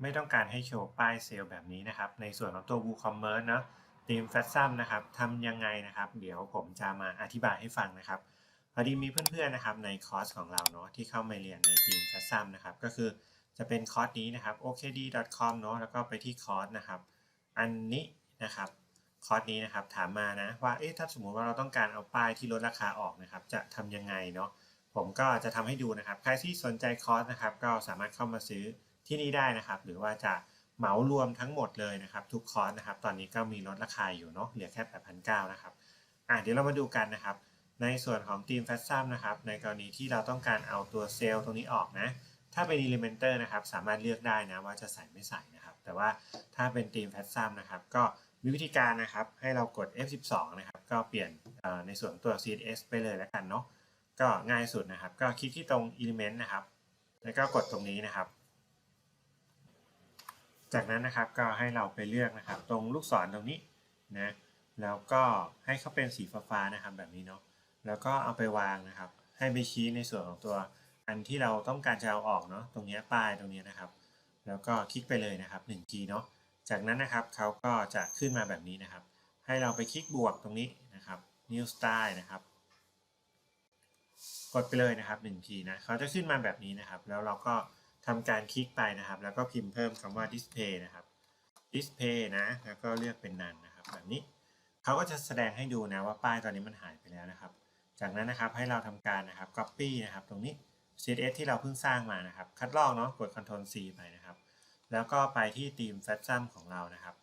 ไม่ต้องการให้โชว์ป้ายเซลล์แบบนี้นะครับ ในส่วนของตัว WooCommerce เนอะทีม f a t s u m นะครับทำยังไงนะครับ เดี๋ยวผมจะมาอธิบายให้ฟังนะครับ พอดีมีเพื่อนๆนะครับในคอร์สของเราเนาะที่เข้ามาเรียนในทีม f a t s u m นะครับ ก็คือจะเป็นคอร์สนี้นะครับ okd.com เนาะแล้วก็ไปที่คอร์สนะครับ อันนี้นะครับคอร์สนี้นะครับถามมานะว่าเอ๊ะถ้าสมมุติว่าเราต้องการเอาป้ายที่ลดราคาออกนะครับ จะทำยังไงเนาะผมก็จะทำให้ดูนะครับ ใครที่สนใจคอร์สนะครับ ก็สามารถเข้ามาซื้อ ที่นี่ได้นะครับ หรือว่าจะเหมารวมทั้งหมดเลยนะครับ ทุกคอร์สนะครับ ตอนนี้ก็มีลดราคาอยู่เนาะเหลือแค่ 8,900นะครับอะเดี๋ยวเรามาดูกันนะครับ ในส่วนของทีมแฟชชั่นนะครับในกรณีที่เราต้องการเอาตัวเซลล์ตรงนี้ออกนะถ้าเป็น Elementor นะครับสามารถเลือกได้นะว่าจะใส่ไม่ใส่นะครับ แต่ว่าถ้าเป็นทีมแฟชชั่นนะครับก็มีวิธีการนะครับให้เรากด F12 นะครับก็เปลี่ยนในส่วนตัว CSS ไปเลยแล้วกันเนาะก็ง่ายสุดนะครับ ก็คลิกที่ตรง Element นะครับ แล้วก็กดตรงนี้นะครับ จากนั้นนะครับก็ให้เราไปเลือกนะครับ ตรงลูกศรตรงนี้นะแล้วก็ให้เขาเป็นสีฟ้าๆนะครับแบบนี้เนาะแล้วก็เอาไปวางนะครับ ให้ไปชี้ในส่วนของตัวอันที่เราต้องการจะเอาออกเนาะตรงนี้ป้ายตรงนี้นะครับ แล้วก็คลิกไปเลยนะครับ1ทีเนาะจากนั้นนะครับเขาก็จะขึ้นมาแบบนี้นะครับ ให้เราไปคลิกบวกตรงนี้นะครับ new style นะครับ กดไปเลยนะครับ1ทีนะเขาจะขึ้นมาแบบนี้นะครับ แล้วเราก็ ทำการคลิกไปนะครับ แล้วก็พิมพ์เพิ่มคำว่า display นะครับ display นะแล้วก็เลือกเป็นนันนะครับ แบบนี้เขาก็จะแสดงให้ดูนะว่าป้ายตอนนี้มันหายไปแล้วนะครับ จากนั้นนะครับให้เราทำการนะครับ copy นะครับ ตรงนี้ CSS ที่เราเพิ่งสร้างมานะครับ คัดลอกเนาะกด Ctrl C ไปนะครับ แล้วก็ไปที่ทีม f a t s u m ของเรานะครับ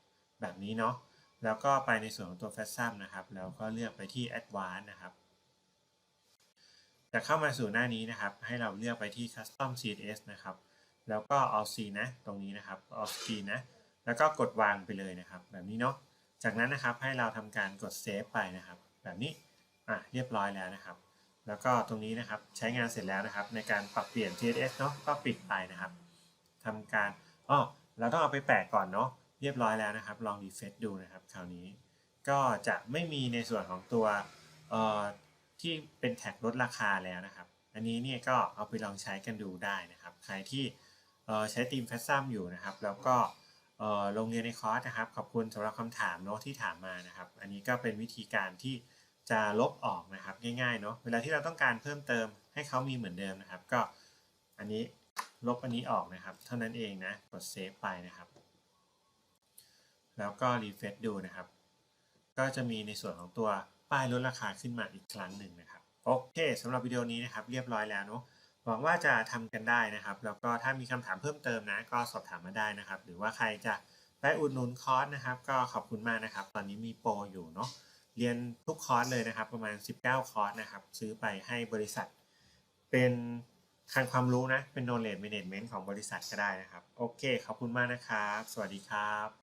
แบบนี้เนาะแล้วก็ไปในส่วนของตัว f a t s u m นะครับแล้วก็เลือกไปที่ Advanced นะครับจะเข้ามาสู่หน้านี้นะครับ ให้เราเลือกไปที่ Custom CSS นะครับ แล้วก็ All C นะตรงนี้นะครับ All Screen นะแล้วก็กดวางไปเลยนะครับ แบบนี้เนาะจากนั้นนะครับให้เราทำการกด Save ไปนะครับ แบบนี้อะเรียบร้อยแล้วนะครับ แล้วก็ตรงนี้นะครับใช้งานเสร็จแล้วนะครับ ในการปรับเปลี่ยน CSS เนาะก็ปิดไปนะครับทำการอ๋อเราต้องเอาไปแปะก่อนเนาะเรียบร้อยแล้วนะครับ ลองรีเฟซดูนะครับ คราวนี้ก็จะไม่มีในส่วนของตัวเอ่อที่เป็นแท็กลดราคาแล้วนะครับ อันนี้เนี่ยก็เอาไปลองใช้กันดูได้นะครับ ใครที่ ใช้ทีมแฟชซัมอยู่นะครับ แล้วก็ลงเรียนในคอร์สนะครับ ขอบคุณสำหรับคำถามเนาะที่ถามมานะครับ อันนี้ก็เป็นวิธีการที่จะลบออกนะครับง่ายๆเนาะเวลาที่เราต้องการเพิ่มเติมให้เขามีเหมือนเดิมนะครับ ก็อันนี้ลบอันนี้ออกนะครับ เท่านั้นเองนะกดเซฟไปนะครับ แล้วก็รีเฟซดูนะครับ ก็จะมีในส่วนของตัวป้ายลดราคาขึ้นมาอีกครั้งหนึ่งนะครับโอเคสำหรับวิดีโอนี้นะครับ เรียบร้อยแล้วเนาะ หวังว่าจะทำกันได้นะครับ แล้วก็ถ้ามีคำถามเพิ่มเติมนะ ก็สอบถามมาได้นะครับ หรือว่าใครจะไปอุดหนุนคอร์สนะครับ ก็ขอบคุณมากนะครับ ตอนนี้มีโปรอยู่เนาะเรียนทุกคอร์สเลยนะครับ ประมาณ 19 คอร์สนะครับ ซื้อไปให้บริษัท เป็นทางความรู้นะ เป็น knowledge management ของบริษัทก็ได้นะครับ โอเค ขอบคุณมากนะครับ สวัสดีครับ